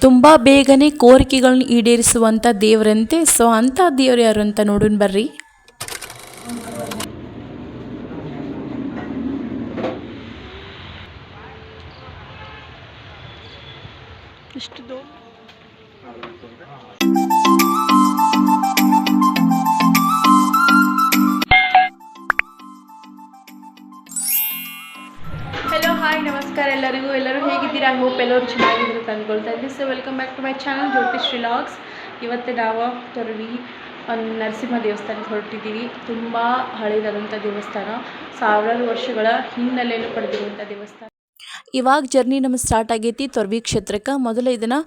ತುಂಬ ಬೇಗನೆ ಕೋರಿಕೆಗಳನ್ನ ಈಡೇರಿಸುವಂಥ ದೇವರಂತೆ. ಸೊ ಅಂಥ ದೇವ್ರು ಯಾರು ಅಂತ ನೋಡೋಣ ಬರ್ರಿ. ಇಷ್ಟು ಹಾಯ್, ನಮಸ್ಕಾರ ಎಲ್ಲರಿಗೂ. ಎಲ್ಲರೂ ಹೇಗಿದ್ದೀರಾ? ಐ ಹೋಪ್ ಎಲ್ಲರೂ ಚೆನ್ನಾಗಿದ್ರು ಅಂತ ಇದ್ದೀವಿ so welcome back to my channel Jyothish ಶ್ರೀಲಾಗ್ಸ್ ಇವತ್ತು ನಾವು ತೊರವಿ ಒಂದು ನರಸಿಂಹ ದೇವಸ್ಥಾನಕ್ಕೆ ಹೊರಟಿದ್ದೀವಿ. ತುಂಬ ಹಳೆಯದಾದಂಥ ದೇವಸ್ಥಾನ. ಸಾವಿರಾರು ವರ್ಷಗಳ ಹಿನ್ನೆಲೆಯನ್ನು ಪಡೆದಿರುವಂಥ ದೇವಸ್ಥಾನ. ಇವಾಗ ಜರ್ನಿ ನಮಗೆ ಸ್ಟಾರ್ಟ್ ಆಗೈತಿ ತೊರ್ವಿ ಕ್ಷೇತ್ರಕ್ಕೆ. ಮೊದಲು ಇದನ್ನು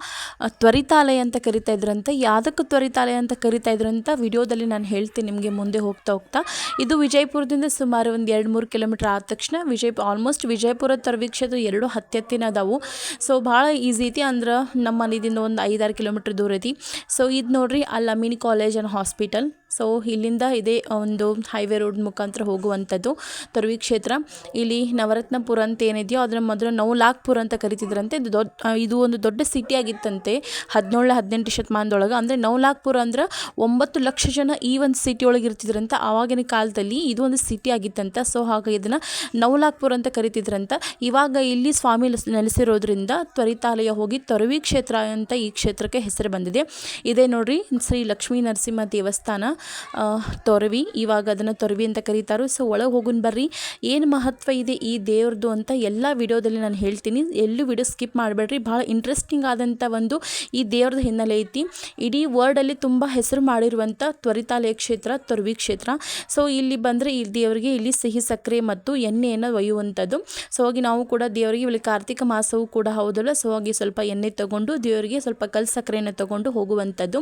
ತ್ವರಿತಾಲಯ ಅಂತ ಕರಿತಾ ಇದ್ರಂತೆ. ಯಾವುದಕ್ಕೆ ತ್ವರಿತಾಲಯ ಅಂತ ಕರಿತಾ ಇದ್ರಂತ ವಿಡಿಯೋದಲ್ಲಿ ನಾನು ಹೇಳ್ತೀನಿ ನಿಮಗೆ ಮುಂದೆ ಹೋಗ್ತಾ ಹೋಗ್ತಾ. ಇದು ವಿಜಯಪುರದಿಂದ ಸುಮಾರು ಒಂದು ಎರಡು ಮೂರು ಕಿಲೋಮೀಟ್ರ್ ಆದ ತಕ್ಷಣ ವಿಜಯ ಆಲ್ಮೋಸ್ಟ್ ವಿಜಯಪುರ ತೊರ್ವಿ ಕ್ಷೇತ್ರ ಎರಡು ಹತ್ತಿನ ಅದಾವು ಸೊ ಭಾಳ ಈಸಿ ಐತಿ ಅಂದ್ರೆ ನಮ್ಮ ಮನೆಯಿಂದ ಒಂದು ಐದಾರು ಕಿಲೋಮೀಟ್ರ್ ದೂರ ಐತಿ. ಸೊ ಇದು ನೋಡ್ರಿ ಅಲ್ಲಿ Ameen college and hospital so ಇಲ್ಲಿಂದ ಇದೇ ಒಂದು ಹೈವೇ ರೋಡ್ ಮುಖಾಂತರ ಹೋಗುವಂಥದ್ದು ತರುವಿ ಕ್ಷೇತ್ರ. ಇಲ್ಲಿ ನವರತ್ನಪುರ ಅಂತ ಏನಿದೆಯೋ, ಅದರ ಮೊದಲು ನವಲಾಕ್ಪುರ ಅಂತ ಕರಿತಿದ್ರಂತೆ. ಇದು ದೊಡ್ಡ ಇದು ಒಂದು ದೊಡ್ಡ ಸಿಟಿ ಆಗಿತ್ತಂತೆ, ಹದಿನೇಳು, ಹದಿನೆಂಟು ಶತಮಾನದೊಳಗೆ. ಅಂದರೆ ನವಲಾಕ್ಪುರ ಅಂದ್ರೆ ಒಂಬತ್ತು ಲಕ್ಷ ಜನ ಈ ಒಂದು ಸಿಟಿ ಒಳಗೆ ಇರ್ತಿದ್ರಂತ ಆವಾಗಿನ ಕಾಲದಲ್ಲಿ ಇದು ಒಂದು ಸಿಟಿ ಆಗಿತ್ತಂತ. ಸೊ ಹಾಗಾಗಿ ಇದನ್ನು ನವಲಾಕ್ಪುರ ಅಂತ ಕರಿತಿದ್ರಂತ. ಇವಾಗ ಇಲ್ಲಿ ಸ್ವಾಮಿ ನೆಲೆಸ್- ನೆಲೆಸಿರೋದ್ರಿಂದ ತ್ವರಿತಾಲಯ ಹೋಗಿ ತೊರವಿ ಕ್ಷೇತ್ರ ಅಂತ ಈ ಕ್ಷೇತ್ರಕ್ಕೆ ಹೆಸರು ಬಂದಿದೆ. ಇದೇ ನೋಡ್ರಿ, ಶ್ರೀ ಲಕ್ಷ್ಮೀ ನರಸಿಂಹ ದೇವಸ್ಥಾನ. ತೊರವಿ. ಇವಾಗ ಅದನ್ನು ತೊರವಿ ಅಂತ ಕರೀತಾರೋ. ಸೊ ಒಳಗೆ ಹೋಗುನ್ ಬರ್ರಿ. ಏನು ಮಹತ್ವ ಇದೆ ಈ ದೇವ್ರದ್ದು ಅಂತ ಎಲ್ಲ ವಿಡಿಯೋದಲ್ಲಿ ನಾನು ಹೇಳ್ತೀನಿ. ಎಲ್ಲೂ ವಿಡಿಯೋ ಸ್ಕಿಪ್ ಮಾಡಬೇಡ್ರಿ. ಭಾಳ ಇಂಟ್ರೆಸ್ಟಿಂಗ್ ಆದಂಥ ಒಂದು ಈ ದೇವ್ರದ ಹಿನ್ನೆಲೆ ಐತಿ. ಇಡೀ ವರ್ಲ್ಡಲ್ಲಿ ತುಂಬ ಹೆಸರು ಮಾಡಿರುವಂಥ ತ್ವರಿತಾಲಯ ಕ್ಷೇತ್ರ, ತೊರವಿ ಕ್ಷೇತ್ರ. ಸೊ ಇಲ್ಲಿ ಬಂದರೆ ಈ ದೇವರಿಗೆ ಇಲ್ಲಿ ಸಿಹಿ, ಸಕ್ಕರೆ ಮತ್ತು ಎಣ್ಣೆಯನ್ನು ಒಯ್ಯುವಂಥದ್ದು. ಸೊ ಹೋಗಿ ನಾವು ಕೂಡ ದೇವರಿಗೆ ಇಲ್ಲಿ ಕಾರ್ತಿಕ ಮಾಸವೂ ಕೂಡ ಹೌದಲ್ಲ. ಸೊ ಹೋಗಿ ಸ್ವಲ್ಪ ಎಣ್ಣೆ ತಗೊಂಡು ದೇವರಿಗೆ ಸ್ವಲ್ಪ ಕಲ್ ಸಕ್ಕರೆಯನ್ನು ತಗೊಂಡು ಹೋಗುವಂಥದ್ದು.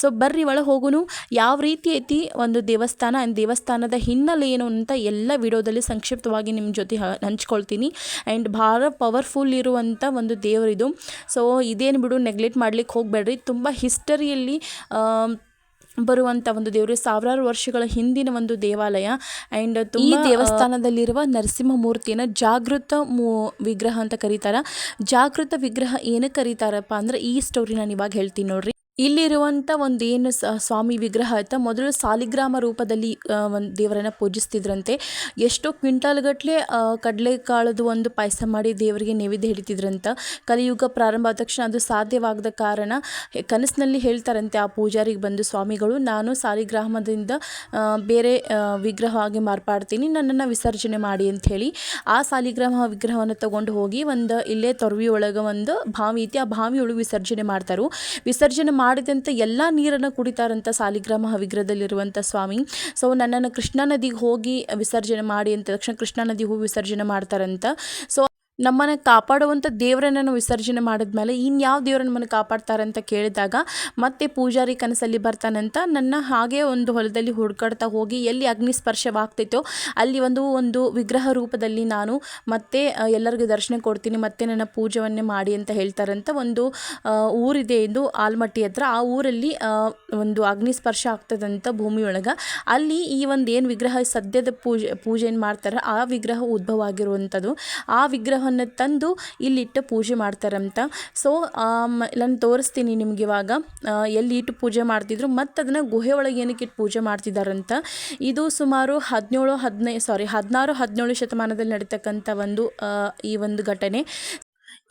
ಸೊ ಬರ್ರಿ ಒಳಗೆ ಹೋಗುನು. ಯಾವ ರೀತಿ ಐತಿ ಒಂದು ದೇವಸ್ಥಾನ ಆ್ಯಂಡ್ ದೇವಸ್ಥಾನದ ಹಿನ್ನೆಲೆ ಏನು ಅಂತ ಎಲ್ಲ ವಿಡಿಯೋದಲ್ಲಿ ಸಂಕ್ಷಿಪ್ತವಾಗಿ ನಿಮ್ಮ ಜೊತೆ ಹಂಚ್ಕೊಳ್ತೀನಿ. ಆ್ಯಂಡ್ ಭಾಳ ಪವರ್ಫುಲ್ ಇರುವಂಥ ಒಂದು ದೇವರಿದು ಸೊ ಇದೇನು ಬಿಡು ನೆಗ್ಲೆಕ್ಟ್ ಮಾಡ್ಲಿಕ್ಕೆ ಹೋಗಬೇಡ್ರಿ. ತುಂಬ ಹಿಸ್ಟರಿಯಲ್ಲಿ ಬರುವಂಥ ಒಂದು ದೇವರು ಸಾವಿರಾರು ವರ್ಷಗಳ ಹಿಂದಿನ ಒಂದು ದೇವಾಲಯ. ಆ್ಯಂಡ್ ಈ ದೇವಸ್ಥಾನದಲ್ಲಿರುವ ನರಸಿಂಹ ಮೂರ್ತಿಯನ್ನು ಜಾಗೃತ ಮೂ ವಿಗ್ರಹ ಅಂತ ಕರೀತಾರೆ. ಜಾಗೃತ ವಿಗ್ರಹ ಏನಕ್ಕೆ ಕರೀತಾರಪ್ಪ ಅಂದ್ರೆ ಈ ಸ್ಟೋರಿ ನಾನು ಇವಾಗ ಹೇಳ್ತೀನಿ ನೋಡ್ರಿ. ಇಲ್ಲಿರುವಂಥ ಒಂದು ಏನು ಸ್ವಾಮಿ ವಿಗ್ರಹ ಆಯ್ತಾ ಮೊದಲು ಸಾಲಿಗ್ರಾಮ ರೂಪದಲ್ಲಿ ಒಂದು ದೇವರನ್ನು ಪೂಜಿಸ್ತಿದ್ರಂತೆ. ಎಷ್ಟೋ ಕ್ವಿಂಟಾಲ್ಗಟ್ಟಲೆ ಕಡಲೆಕಾಳದು ಒಂದು ಪಾಯಸ ಮಾಡಿ ದೇವರಿಗೆ ನೈವೇದ್ಯ ಹಿಡಿತಿದ್ರಂತ ಕಲಿಯುಗ ಪ್ರಾರಂಭ ಆದ ತಕ್ಷಣ ಅದು ಸಾಧ್ಯವಾಗದ ಕಾರಣ ಕನಸಿನಲ್ಲಿ ಹೇಳ್ತಾರಂತೆ ಆ ಪೂಜಾರಿಗೆ ಬಂದು ಸ್ವಾಮಿಗಳು, ನಾನು ಸಾಲಿಗ್ರಾಮದಿಂದ ಬೇರೆ ವಿಗ್ರಹವಾಗಿ ಮಾರ್ಪಾಡ್ತೀನಿ, ನನ್ನನ್ನು ವಿಸರ್ಜನೆ ಮಾಡಿ ಅಂತ ಹೇಳಿ ಆ ಸಾಲಿಗ್ರಾಮ ವಿಗ್ರಹವನ್ನು ತಗೊಂಡು ಹೋಗಿ ಒಂದು ಇಲ್ಲೇ ತೊರವಿ ಒಳಗೆ ಒಂದು ಭಾವಿ ಐತಿ ಆ ಬಾವಿ ಒಳಗೆ ವಿಸರ್ಜನೆ ಮಾಡ್ತಾರೆ. ವಿಸರ್ಜನೆ ಮಾಡಿದಂಥ ಎಲ್ಲ ನೀರನ್ನು ಕುಡಿತಾರಂಥ ಸಾಲಿಗ್ರಾಮ ಹವಿಗ್ರಹದಲ್ಲಿರುವಂಥ ಸ್ವಾಮಿ. ಸೊ ನನ್ನನ್ನು ಕೃಷ್ಣಾ ನದಿಗೆ ಹೋಗಿ ವಿಸರ್ಜನೆ ಮಾಡಿ ಅಂತ ತಕ್ಷಣ ಕೃಷ್ಣಾ ನದಿ ಹೂ ವಿಸರ್ಜನೆ ಮಾಡ್ತಾರಂತ. ಸೊ ನಮ್ಮನ್ನು ಕಾಪಾಡುವಂಥ ದೇವರನ್ನು ವಿಸರ್ಜನೆ ಮಾಡಿದ್ಮೇಲೆ ಇನ್ಯಾವ ದೇವರ ನಮ್ಮನ್ನು ಕಾಪಾಡ್ತಾರೆ ಅಂತ ಕೇಳಿದಾಗ ಮತ್ತೆ ಪೂಜಾರಿ ಕನಸಲ್ಲಿ ಬರ್ತಾನಂತ ನನ್ನ ಹಾಗೆ ಒಂದು ಹೊಲದಲ್ಲಿ ಹುಡ್ಕಾಡ್ತಾ ಹೋಗಿ ಎಲ್ಲಿ ಅಗ್ನಿ ಸ್ಪರ್ಶವಾಗ್ತೈತೋ ಅಲ್ಲಿ ಒಂದು ಒಂದು ವಿಗ್ರಹ ರೂಪದಲ್ಲಿ ನಾನು ಮತ್ತೆ ಎಲ್ಲರಿಗೂ ದರ್ಶನ ಕೊಡ್ತೀನಿ, ಮತ್ತೆ ನನ್ನ ಪೂಜೆವನ್ನೇ ಮಾಡಿ ಅಂತ ಹೇಳ್ತಾರಂತ ಒಂದು ಊರಿದೆ ಎಂದು ಆಲ್ಮಟ್ಟಿ ಹತ್ರ. ಆ ಊರಲ್ಲಿ ಒಂದು ಅಗ್ನಿ ಸ್ಪರ್ಶ ಆಗ್ತದಂತ ಭೂಮಿಯೊಳಗೆ. ಅಲ್ಲಿ ಈ ಒಂದು ಏನು ವಿಗ್ರಹ ಸದ್ಯದ ಪೂಜೆ ಪೂಜೆ ಮಾಡ್ತಾರೆ, ಆ ವಿಗ್ರಹ ಉದ್ಭವ ಆಗಿರುವಂಥದ್ದು ಆ ವಿಗ್ರಹವನ್ನು ತಂದು ಇಲ್ಲಿಟ್ಟು ಪೂಜೆ ಮಾಡ್ತಾರಂತ. ಸೊ ನಾನು ತೋರಿಸ್ತೀನಿ ನಿಮ್ಗೆ ಇವಾಗ. ಎಲ್ಲಿ ಇಟ್ಟು ಪೂಜೆ ಮಾಡ್ತಿದ್ರು, ಮತ್ತು ಅದನ್ನು ಗುಹೆ ಒಳಗೆ ಏನಕ್ಕೆ ಇಟ್ಟು ಪೂಜೆ ಮಾಡ್ತಿದ್ದಾರಂತ ಇದು ಸುಮಾರು ಹದಿನೇಳು, ಹದಿನೈ ಸಾರಿ ಹದಿನಾರು, ಹದಿನೇಳು ಶತಮಾನದಲ್ಲಿ ನಡೀತಕ್ಕಂಥ ಒಂದು ಈ ಒಂದು ಘಟನೆ.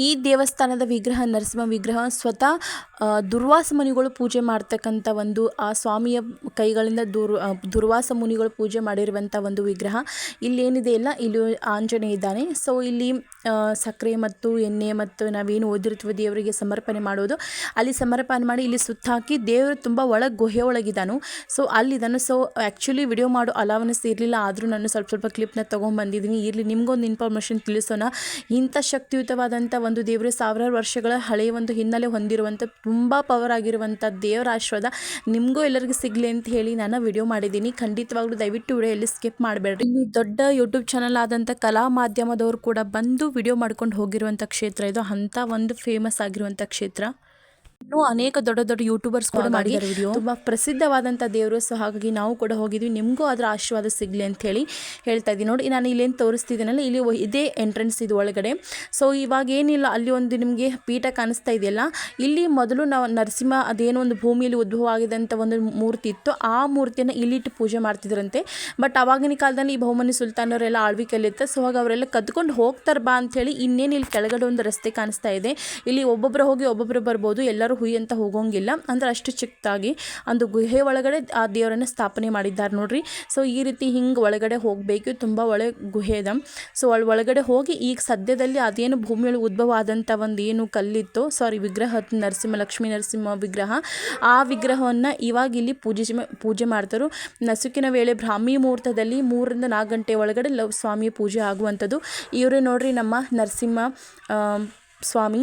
ಈ ದೇವಸ್ಥಾನದ ವಿಗ್ರಹ, ನರಸಿಂಹ ವಿಗ್ರಹ ಸ್ವತಃ ದುರ್ವಾಸ ಮುನಿಗಳು ಪೂಜೆ ಮಾಡ್ತಕ್ಕಂಥ ಒಂದು, ಆ ಸ್ವಾಮಿಯ ಕೈಗಳಿಂದ ದುರ್ ದುರ್ವಾಸ ಮುನಿಗಳು ಪೂಜೆ ಮಾಡಿರುವಂಥ ಒಂದು ವಿಗ್ರಹ. ಇಲ್ಲೇನಿದೆ ಇಲ್ಲ, ಇಲ್ಲಿ ಆಂಜನೇಯ ಇದ್ದಾನೆ. ಸೊ ಇಲ್ಲಿ ಸಕ್ಕರೆ ಮತ್ತು ಎಣ್ಣೆ ಮತ್ತು ನಾವೇನು ಓದಿರ್ತೀವಿ ದೇವರಿಗೆ ಸಮರ್ಪಣೆ ಮಾಡೋದು. ಅಲ್ಲಿ ಸಮರ್ಪಣೆ ಮಾಡಿ ಇಲ್ಲಿ ಸುತ್ತಾಕಿ ದೇವರು ತುಂಬ ಒಳಗೆ, ಗುಹೆ ಒಳಗಿದ್ದಾನು. ಸೊ ಅಲ್ಲಿದ್ದಾನು ಸೊ ಆ್ಯಕ್ಚುಲಿ ವಿಡಿಯೋ ಮಾಡೋ ಅಲಾವನೆಸ್ ಇರಲಿಲ್ಲ. ಆದರೂ ನಾನು ಸ್ವಲ್ಪ ಸ್ವಲ್ಪ ಕ್ಲಿಪ್ನ ತೊಗೊಂಬಂದಿದ್ದೀನಿ. ಇರಲಿ, ನಿಮಗೊಂದು ಇನ್ಫಾರ್ಮೇಷನ್ ತಿಳಿಸೋಣ. ಇಂಥ ಶಕ್ತಿಯುತವಾದಂಥ ಒಂದು ದೇವರು ಸಾವಿರಾರು ವರ್ಷಗಳ ಹಳೆಯ ಒಂದು ಹಿನ್ನೆಲೆ ಹೊಂದಿರುವಂಥ ತುಂಬ ಪವರ್ ಆಗಿರುವಂಥ ದೇವರ ಆಶೀರ್ವಾದ ನಿಮಗೂ ಎಲ್ಲರಿಗೂ ಸಿಗಲಿ ಅಂತ ಹೇಳಿ ನಾನು ವಿಡಿಯೋ ಮಾಡಿದ್ದೀನಿ. ಖಂಡಿತವಾಗ್ಲೂ ದಯವಿಟ್ಟು ವಿಡಿಯೋ ಎಲ್ಲಿ ಸ್ಕಿಪ್ ಮಾಡಬೇಡ್ರಿ. ಇಲ್ಲಿ ದೊಡ್ಡ ಯೂಟ್ಯೂಬ್ ಚಾನಲ್ ಆದಂಥ ಕಲಾ ಮಾಧ್ಯಮದವರು ಕೂಡ ಬಂದು ವಿಡಿಯೋ ಮಾಡ್ಕೊಂಡು ಹೋಗಿರುವಂಥ ಕ್ಷೇತ್ರ ಇದು. ಅಂಥ ಒಂದು ಫೇಮಸ್ ಆಗಿರುವಂಥ ಕ್ಷೇತ್ರ. ಇನ್ನೂ ಅನೇಕ ದೊಡ್ಡ ದೊಡ್ಡ ಯೂಟ್ಯೂಬರ್ಸ್ ಕೂಡ ಮಾಡಿದ್ದಾರೆ ವಿಡಿಯೋ ತುಂಬ ಪ್ರಸಿದ್ಧವಾದಂಥ ದೇವರು ಸೊ ಹಾಗಾಗಿ ನಾವು ಕೂಡ ಹೋಗಿದ್ವಿ. ನಿಮಗೂ ಅದರ ಆಶೀರ್ವಾದ ಸಿಗಲಿ ಅಂತ ಹೇಳಿ ಹೇಳ್ತಾ ಇದ್ದೀನಿ. ನೋಡಿ ನಾನು ಇಲ್ಲೇನು ತೋರಿಸ್ತಿದ್ದೀನಲ್ಲ ಇಲ್ಲಿ ಇದೇ ಎಂಟ್ರೆನ್ಸ್ ಇದು ಒಳಗಡೆ. ಸೊ ಇವಾಗ ಏನಿಲ್ಲ ಅಲ್ಲಿ ಒಂದು ನಿಮಗೆ ಪೀಠ ಕಾಣಿಸ್ತಾ ಇದೆಯಲ್ಲ ಇಲ್ಲಿ ಮೊದಲು ನಾವು ನರಸಿಂಹ ಅದೇನೋ ಒಂದು ಭೂಮಿಯಲ್ಲಿ ಉದ್ಭವ ಆಗಿದಂಥ ಒಂದು ಮೂರ್ತಿ ಇತ್ತು. ಆ ಮೂರ್ತಿಯನ್ನು ಇಲ್ಲಿಟ್ಟು ಪೂಜೆ ಮಾಡ್ತಿದ್ರಂತೆ. ಬಟ್ ಅವಾಗಿನ ಕಾಲದಲ್ಲಿ ಈ ಬಹುಮನಿ ಸುಲ್ತಾನವರೆಲ್ಲ ಆಳ್ವಿಕೆಯಲ್ಲಿತ್ತು. ಸೊ ಹಾಗೆ ಅವರೆಲ್ಲ ಕದ್ಕೊಂಡು ಹೋಗ್ತಾರೆ ಬಾ ಅಂಥೇಳಿ ಇನ್ನೇನು ಇಲ್ಲಿ ಕೆಳಗಡೆ ಒಂದು ರಸ್ತೆ ಕಾಣಿಸ್ತಾ ಇದೆ. ಇಲ್ಲಿ ಒಬ್ಬೊಬ್ಬರು ಹೋಗಿ ಒಬ್ಬೊಬ್ಬರು ಬರ್ಬೋದು ಎಲ್ಲರೂ ಹುಯಿ ಅಂತ ಹೋಗೋಂಗಿಲ್ಲ. ಅಂದ್ರೆ ಅಷ್ಟು ಚಿಕ್ಕದಾಗಿ ಒಂದು ಗುಹೆ ಒಳಗಡೆ ಆ ದೇವರನ್ನು ಸ್ಥಾಪನೆ ಮಾಡಿದ್ದಾರೆ ನೋಡ್ರಿ. ಸೊ ಈ ರೀತಿ ಹಿಂಗೆ ಒಳಗಡೆ ಹೋಗಬೇಕು. ತುಂಬ ಒಳ್ಳೆ ಗುಹೆ ಇದೆ. ಸೊ ಅಲ್ಲಿ ಒಳಗಡೆ ಹೋಗಿ ಈಗ ಸದ್ಯದಲ್ಲಿ ಅದೇನು ಭೂಮಿಯೊಳಗೆ ಉದ್ಭವ ಆದಂಥ ಒಂದು ಏನು ಕಲ್ಲಿತ್ತು. ಸಾರಿ ವಿಗ್ರಹ, ನರಸಿಂಹ, ಲಕ್ಷ್ಮೀ ನರಸಿಂಹ ವಿಗ್ರಹ. ಆ ವಿಗ್ರಹವನ್ನು ಇವಾಗ ಇಲ್ಲಿ ಪೂಜೆ ಪೂಜೆ ಮಾಡ್ತಾರೆ. ನಸುಕಿನ ವೇಳೆ ಬ್ರಾಹ್ಮಿ ಮುಹೂರ್ತದಲ್ಲಿ ಮೂರರಿಂದ ನಾಲ್ಕು ಗಂಟೆ ಒಳಗಡೆ ಲವ್ ಸ್ವಾಮಿಯ ಪೂಜೆ ಆಗುವಂಥದ್ದು. ಇವರೇ ನೋಡ್ರಿ ನಮ್ಮ ನರಸಿಂಹ ಸ್ವಾಮಿ,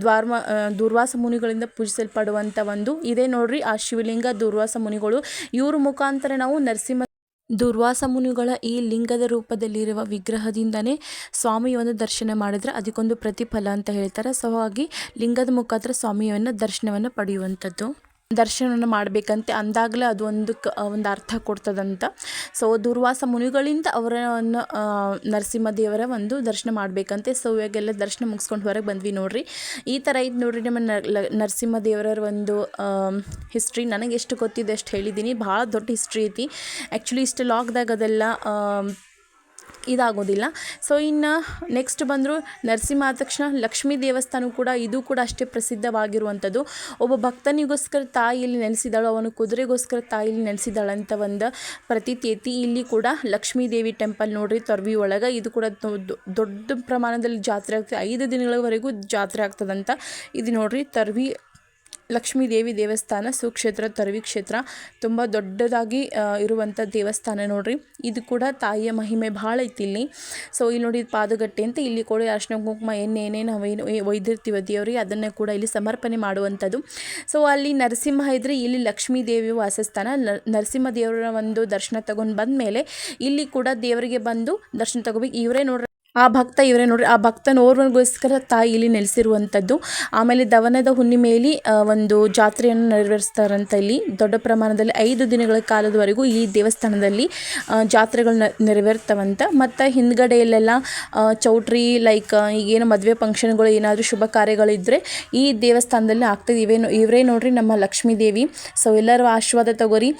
ದ್ವಾರ್ಮ ದುರ್ವಾಸ ಮುನಿಗಳಿಂದ ಪೂಜಿಸಲ್ಪಡುವಂಥ ಒಂದು ಇದೇ ನೋಡ್ರಿ. ಆ ಶಿವಲಿಂಗ, ದುರ್ವಾಸ ಮುನಿಗಳು, ಇವ್ರ ಮುಖಾಂತರ ನಾವು ನರಸಿಂಹ ದುರ್ವಾಸ ಮುನಿಗಳ ಈ ಲಿಂಗದ ರೂಪದಲ್ಲಿರುವ ವಿಗ್ರಹದಿಂದನೇ ಸ್ವಾಮಿಯ ಒಂದು ದರ್ಶನ ಮಾಡಿದ್ರೆ ಅದಕ್ಕೊಂದು ಪ್ರತಿಫಲ ಅಂತ ಹೇಳ್ತಾರೆ. ಸೊ ಹಾಗಾಗಿ ಲಿಂಗದ ಮುಖಾಂತರ ಸ್ವಾಮಿಯನ್ನು ದರ್ಶನವನ್ನು ಪಡೆಯುವಂಥದ್ದು. ದರ್ಶನವನ್ನು ಮಾಡಬೇಕಂತೆ ಅಂದಾಗಲೇ ಅದು ಒಂದು ಕ ಒಂದು ಅರ್ಥ ಕೊಡ್ತದಂತ. ಸೊ ದುರ್ವಾಸ ಮುನಿಗಳಿಂದ ಅವರನ್ನು ನರಸಿಂಹ ದೇವರ ಒಂದು ದರ್ಶನ ಮಾಡಬೇಕಂತೆ. ಸೊ ಇವಾಗೆಲ್ಲ ದರ್ಶನ ಮುಗಿಸ್ಕೊಂಡು ಹೊರಗೆ ಬಂದ್ವಿ ನೋಡ್ರಿ. ಈ ಥರ ಇದು ನೋಡ್ರಿ ನಮ್ಮ ನರಸಿಂಹ ದೇವರ ಒಂದು ಹಿಸ್ಟ್ರಿ ನನಗೆ ಎಷ್ಟು ಗೊತ್ತಿದೆ ಅಷ್ಟು ಹೇಳಿದ್ದೀನಿ. ಭಾಳ ದೊಡ್ಡ ಹಿಸ್ಟ್ರಿ ಐತಿ. ಆ್ಯಕ್ಚುಲಿ ಇಷ್ಟು ಲಾಕ್ದಾಗ ಅದೆಲ್ಲ ಇದಾಗೋದಿಲ್ಲ. ಸೊ ಇನ್ನು ನೆಕ್ಸ್ಟ್ ಬಂದರೂ ನರಸಿಂಹ ಆದ ತಕ್ಷಣ ಲಕ್ಷ್ಮೀ ದೇವಸ್ಥಾನ ಕೂಡ ಇದು ಕೂಡ ಅಷ್ಟೇ ಪ್ರಸಿದ್ಧವಾಗಿರುವಂಥದ್ದು ಒಬ್ಬ ಭಕ್ತನಿಗೋಸ್ಕರ ತಾಯಿಯಲ್ಲಿ ನೆಲೆಸಿದಾಳು ಅವನು ಕುದುರೆಗೋಸ್ಕರ ತಾಯಿಯಲ್ಲಿ ನೆಲೆಸಿದಾಳೆ ಅಂತ ಒಂದು ಪ್ರತೀತಿ ಐತಿ ಇಲ್ಲಿ ಕೂಡ ಲಕ್ಷ್ಮೀ ದೇವಿ ಟೆಂಪಲ್ ನೋಡ್ರಿ, ತೊರ್ವಿ ಒಳಗೆ ಇದು ಕೂಡ ದೊಡ್ಡ ಪ್ರಮಾಣದಲ್ಲಿ ಜಾತ್ರೆ ಆಗ್ತದೆ. ಐದು ದಿನಗಳವರೆಗೂ ಜಾತ್ರೆ ಆಗ್ತದಂತ ಇದು ನೋಡ್ರಿ, ತರ್ವಿ ಲಕ್ಷ್ಮೀ ದೇವಿ ದೇವಸ್ಥಾನ, ಸುಕ್ಷೇತ್ರ, ತರವಿ ಕ್ಷೇತ್ರ, ತುಂಬ ದೊಡ್ಡದಾಗಿ ಇರುವಂಥ ದೇವಸ್ಥಾನ ನೋಡ್ರಿ. ಇದು ಕೂಡ ತಾಯಿಯ ಮಹಿಮೆ ಭಾಳ ಐತಿ ಇಲ್ಲಿ. ಸೊ ಇಲ್ಲಿ ನೋಡಿ ಪಾದಗಟ್ಟೆ ಅಂತ, ಇಲ್ಲಿ ಕೂಡ ಅರ್ಶನ ಕುಂಕುಮ ಏನೇನೇ ನಾವು ಏನು ಒಯ್ದಿರ್ತೀವಿ ದೇವ್ರಿಗೆ ಅದನ್ನು ಕೂಡ ಇಲ್ಲಿ ಸಮರ್ಪಣೆ ಮಾಡುವಂಥದ್ದು. ಸೊ ಅಲ್ಲಿ ನರಸಿಂಹ ಇದ್ರೆ ಇಲ್ಲಿ ಲಕ್ಷ್ಮೀ ದೇವಿ ವಾಸಸ್ಥಾನ. ನರಸಿಂಹ ದೇವರ ಒಂದು ದರ್ಶನ ತಗೊಂಡು ಬಂದ ಮೇಲೆ ಇಲ್ಲಿ ಕೂಡ ದೇವರಿಗೆ ಬಂದು ದರ್ಶನ ತಗೋಬೇಕು. ಇವರೇ ನೋಡ್ರಿ ಆ ಭಕ್ತ ಇವರೇ ನೋಡ್ರಿ, ಆ ಭಕ್ತನ ಓರ್ವನಿಗೋಸ್ಕರ ತಾಯಿ ಇಲ್ಲಿ ನೆಲೆಸಿರುವಂಥದ್ದು. ಆಮೇಲೆ ದವನದ ಹುಣ್ಣಿಮೆಯಲ್ಲಿ ಒಂದು ಜಾತ್ರೆಯನ್ನು ನೆರವೇರಿಸ್ತಾರಂತ ಇಲ್ಲಿ ದೊಡ್ಡ ಪ್ರಮಾಣದಲ್ಲಿ ಐದು ದಿನಗಳ ಕಾಲದವರೆಗೂ ಈ ದೇವಸ್ಥಾನದಲ್ಲಿ ಜಾತ್ರೆಗಳು ನೆರವೇರ್ತವಂತ. ಮತ್ತು ಹಿಂದ್ಗಡೆಯಲ್ಲೆಲ್ಲ ಚೌಟ್ರಿ, ಲೈಕ್ ಈಗೇನು ಮದುವೆ ಫಂಕ್ಷನ್ಗಳು ಏನಾದರೂ ಶುಭ ಕಾರ್ಯಗಳಿದ್ದರೆ ಈ ದೇವಸ್ಥಾನದಲ್ಲಿ ಆಗ್ತದೆ. ಇವೇನು ಇವರೇ ನೋಡ್ರಿ ನಮ್ಮ ಲಕ್ಷ್ಮೀ ದೇವಿ. ಸೊ, ಎಲ್ಲರೂ ಆಶೀರ್ವಾದ ತಗೋರಿ.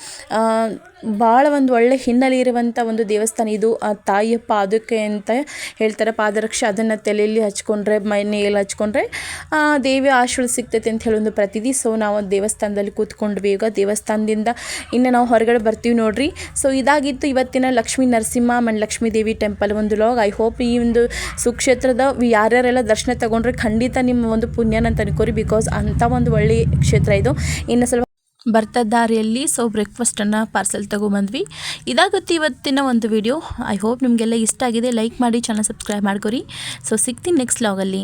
ಭಾಳ ಒಂದು ಒಳ್ಳೆ ಹಿನ್ನೆಲೆ ಇರುವಂಥ ಒಂದು ದೇವಸ್ಥಾನ ಇದು. ತಾಯಿಯ ಪಾದುಕೆ ಅಂತ ಹೇಳ್ತಾರೆ, ಪಾದರಕ್ಷೆ ಅದನ್ನು ತಲೆಯಲ್ಲಿ ಹಚ್ಕೊಂಡ್ರೆ, ಮೈಯಲ್ಲಿ ಹಚ್ಕೊಂಡ್ರೆ ದೇವಿ ಆಶೀರ್ವಾದ ಸಿಗ್ತೈತೆ ಅಂತ ಹೇಳಿ ಒಂದು ಪ್ರತಿದಿ ಸೊ ನಾವು ದೇವಸ್ಥಾನದಲ್ಲಿ ಕೂತ್ಕೊಂಡ್ವಿ. ಈಗ ದೇವಸ್ಥಾನದಿಂದ ಇನ್ನು ನಾವು ಹೊರಗಡೆ ಬರ್ತೀವಿ ನೋಡ್ರಿ. ಸೊ ಇದಾಗಿತ್ತು ಇವತ್ತಿನ ಲಕ್ಷ್ಮೀ ನರಸಿಂಹ ಮನ್ ಲಕ್ಷ್ಮೀ ದೇವಿ ಟೆಂಪಲ್ ಒಂದು ಲಾಗ್ ಐ ಹೋಪ್ ಈ ಒಂದು ಸುಕ್ಷೇತ್ರದ ಯಾರ್ಯಾರೆಲ್ಲ ದರ್ಶನ ತಗೊಂಡ್ರೆ ಖಂಡಿತ ನಿಮ್ಮ ಒಂದು ಪುಣ್ಯನ ಅಂತ ಅನ್ಕೋರಿ ಬಿಕಾಸ್ ಅಂಥ ಒಂದು ಒಳ್ಳೆಯ ಕ್ಷೇತ್ರ ಇದು. ಇನ್ನು ಸ್ವಲ್ಪ ಬರ್ತಾ ದಾರಿಯಲ್ಲಿ ಸೊ ಬ್ರೇಕ್ಫಾಸ್ಟನ್ನು ಪಾರ್ಸೆಲ್ ತೊಗೊಂಬಂದ್ವಿ. ಇದಾಗುತ್ತೆ ಇವತ್ತಿನ ಒಂದು ವಿಡಿಯೋ ಐ ಹೋಪ್ ನಿಮಗೆಲ್ಲ ಇಷ್ಟ ಆಗಿದೆ. ಲೈಕ್ ಮಾಡಿ ಚಾನಲ್ ಸಬ್ಸ್ಕ್ರೈಬ್ ಮಾಡ್ಕೊರಿ. ಸೊ ಸಿಗ್ತೀನಿ ನೆಕ್ಸ್ಟ್ ಲಾಗಲ್ಲಿ